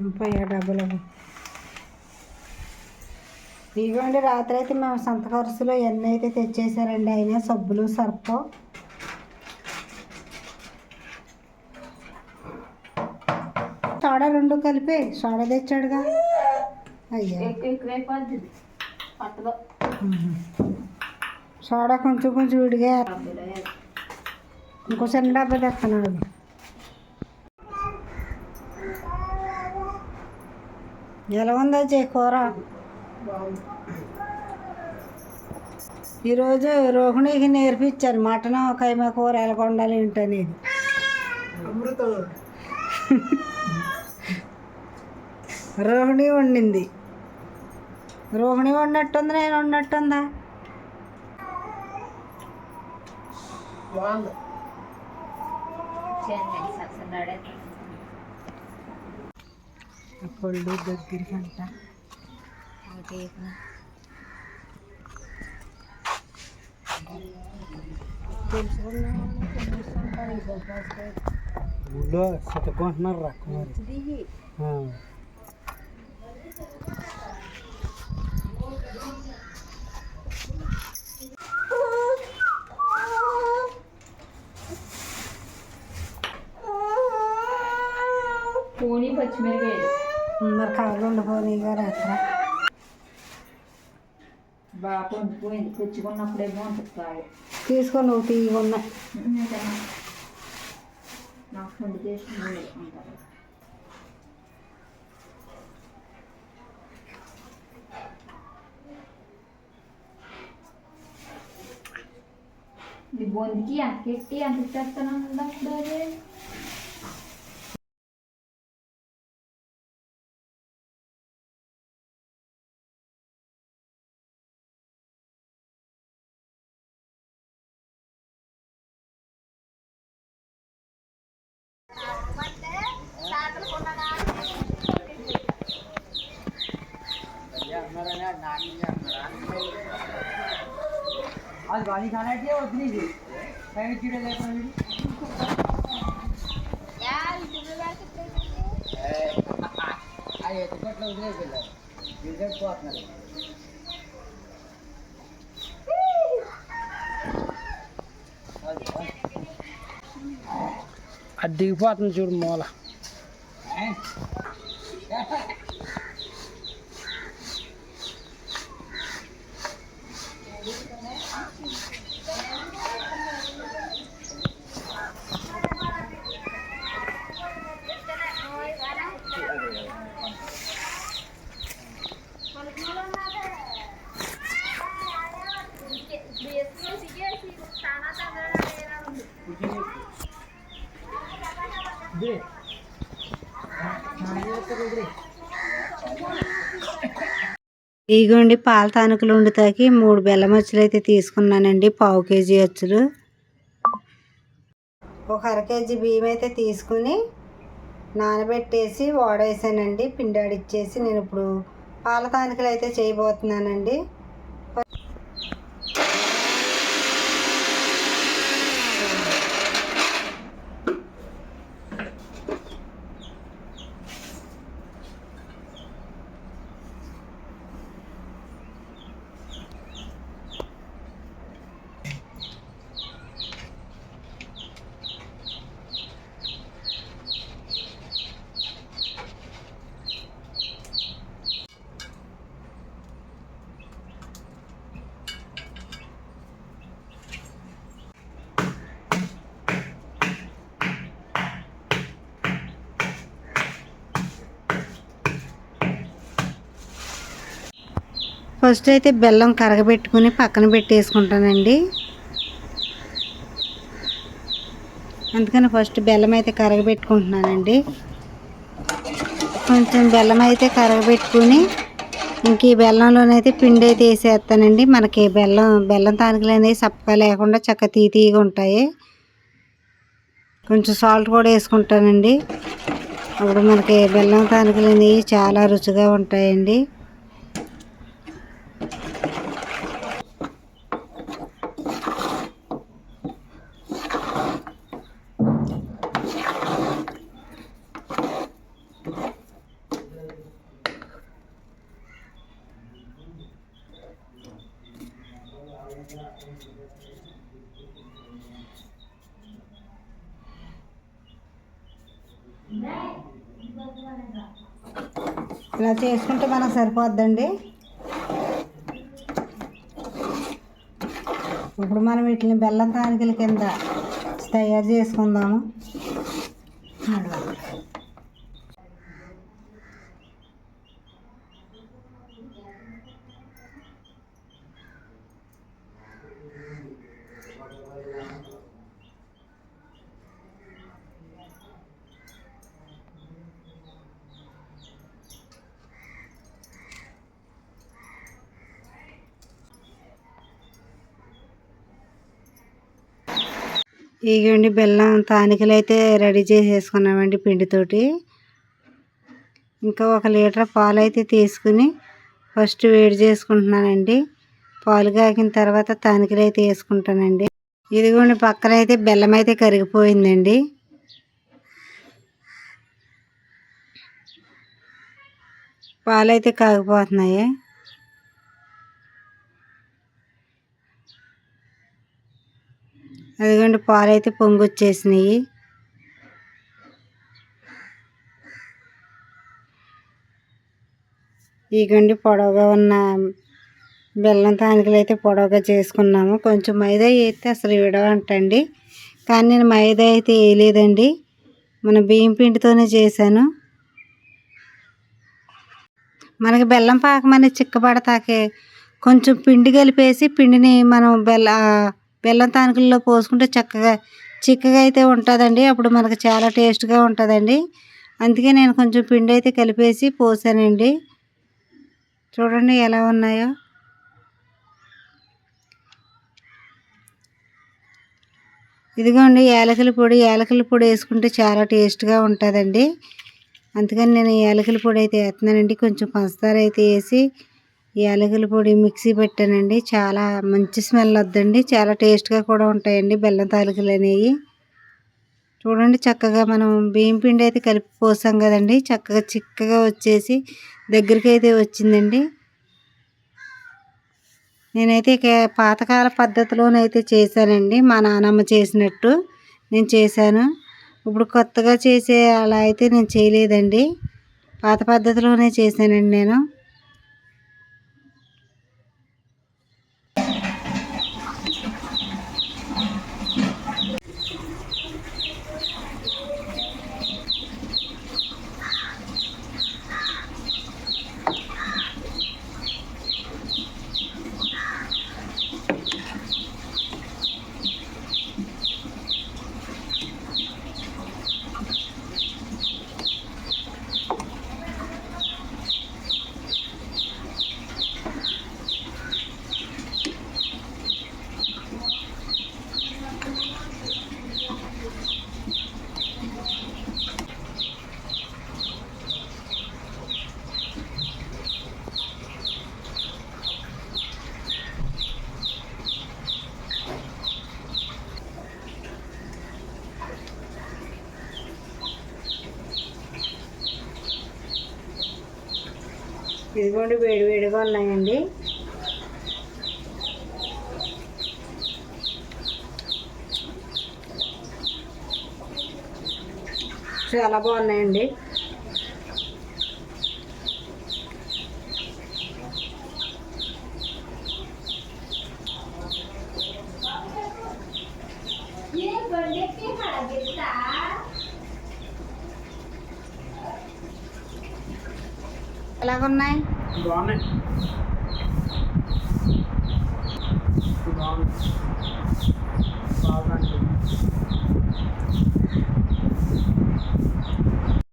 ముప్పై డబ్బులు ఇదిగోండి రాత్రి అయితే మేము సంత ఖర్చులో ఎన్ని అయితే తెచ్చేసారండి అయినా సబ్బులు సర్పం. సోడా రెండు కలిపి సోడా తెచ్చాడుగా. అయ్యా. సోడా కొంచెం కొంచెం విడిగా ఇంకో చిన్న డబ్బా తెస్తున్నాడు ఎలా ఉందా చే కూర? ఈరోజు రోహిణికి నేర్పించాను మటన్ కైమా కూర ఎలా వండాలి ఏంటనేది. రోహిణి వండింది. రోహిణి వండినట్టుంది నేను వండినట్టుందా? పళ్ళు దగ్గరికి అంట ఊళ్ళో సతుకుంటున్నారు రా కుమారి పచ్చిమిరకాయలు మరి కవర్లు ఉండిపోయినాయిగా రాత్ర. బాగా పొందిపోయింది తెచ్చుకున్నప్పుడే బాగుంటుంది కాయ తీసుకొని నువ్వు తీయకున్నా నాకు ఫుడ్ చేసి అంటారు. ఈ బొందికి ఎంత ఎట్టి आज गाली खाना है और इतनी सी मैं चिड़े ले पर यार तुम लोग ऐसे कर रहे हो आए तो कट लो दे दे रिज़ल्ट को अपना अड्डी पात जुड़ मौला। ఇగోండి పాల తానుకలు వండుతాకి మూడు బెల్లం అచ్చులు అయితే తీసుకున్నానండి పావు కేజీ అచ్చులు. ఒక అర కేజీ బియ్యం అయితే తీసుకుని నానబెట్టేసి వాడేసానండి పిండాడిచ్చేసి నేను ఇప్పుడు పాల తానుకలు అయితే చేయబోతున్నానండి. ఫస్ట్ అయితే బెల్లం కరగబెట్టుకుని పక్కన పెట్టేసుకుంటానండి. అందుకని ఫస్ట్ బెల్లం అయితే కరగబెట్టుకుంటున్నానండి. కొంచెం బెల్లం అయితే కరగబెట్టుకుని ఇంక ఈ బెల్లంలోనైతే పిండి అయితే వేసేస్తానండి. మనకి బెల్లం బెల్లం తానుకలు అనేవి చప్పగా లేకుండా చక్క తీతీగా ఉంటాయి. కొంచెం సాల్ట్ కూడా వేసుకుంటానండి. అప్పుడు మనకి బెల్లం తానుకలు అనేవి చాలా రుచిగా ఉంటాయండి. ఇలా చేసుకుంటే మనకు సరిపోద్దండి. ఇప్పుడు మనం వీటిని బెల్లం తానికల కింద తయారు చేసుకుందాము. ఇగోండి బెల్లం తానికలు అయితే రెడీ చేసేసుకున్నామండి పిండితోటి. ఇంకా ఒక లీటర్ పాలు అయితే తీసుకుని ఫస్ట్ వేడి చేసుకుంటున్నానండి. పాలు కాగిన తర్వాత తానికలు అయితే వేసుకుంటానండి. ఇదిగోండి పక్కన అయితే బెల్లం అయితే కరిగిపోయిందండి. పాలైతే కాగిపోతున్నాయి. అదిగోండి పాలు అయితే పొంగి వచ్చేసినాయి ఇగోండి పొడవుగా ఉన్న బెల్లం తానికలు అయితే పొడవుగా చేసుకున్నాము. కొంచెం మైదా వేస్తే అసలు విడవంటండి. కానీ నేను మైదా అయితే వేయలేదండి. మన బియ్యం పిండితోనే చేశాను. మనకి బెల్లం పాకం అనేది చిక్కబడతాకే కొంచెం పిండి కలిపేసి పిండిని మనం బెల్ల బెల్లం తానుకుల్లో పోసుకుంటే చక్కగా చిక్కగా అయితే ఉంటుందండి. అప్పుడు మనకు చాలా టేస్ట్గా ఉంటుందండి. అందుకే నేను కొంచెం పిండి అయితే కలిపేసి పోసానండి. చూడండి ఎలా ఉన్నాయో. ఇదిగోండి యాలకుల పొడి. యాలకుల పొడి వేసుకుంటే చాలా టేస్ట్గా ఉంటుందండి. అందుకని నేను యాలకుల పొడి అయితే వేస్తున్నానండి. కొంచెం పంచదార అయితే వేసి యాలకుల పొడి మిక్సీ పెట్టానండి. చాలా మంచి స్మెల్ వద్దండి. చాలా టేస్ట్గా కూడా ఉంటాయండి బెల్లం తాలికలు అనేవి. చూడండి చక్కగా మనం బియ్యం పిండి అయితే కలిపి పోసాం కదండి. చక్కగా చిక్కగా వచ్చేసి దగ్గరికి అయితే వచ్చిందండి. నేనైతే పాతకాల పద్ధతిలోనైతే చేశానండి. మా నానమ్మ చేసినట్టు నేను చేశాను. ఇప్పుడు కొత్తగా చేసే అలా అయితే నేను చేయలేదండి. పాత పద్ధతిలోనే చేశానండి నేను. ఇదిగోండి వేడి వేడిగా ఉన్నాయండి. చాలా బాగున్నాయండి. ఎలాగున్నాయి బాగున్నాయి బాగున్నాయి బాగున్నాయి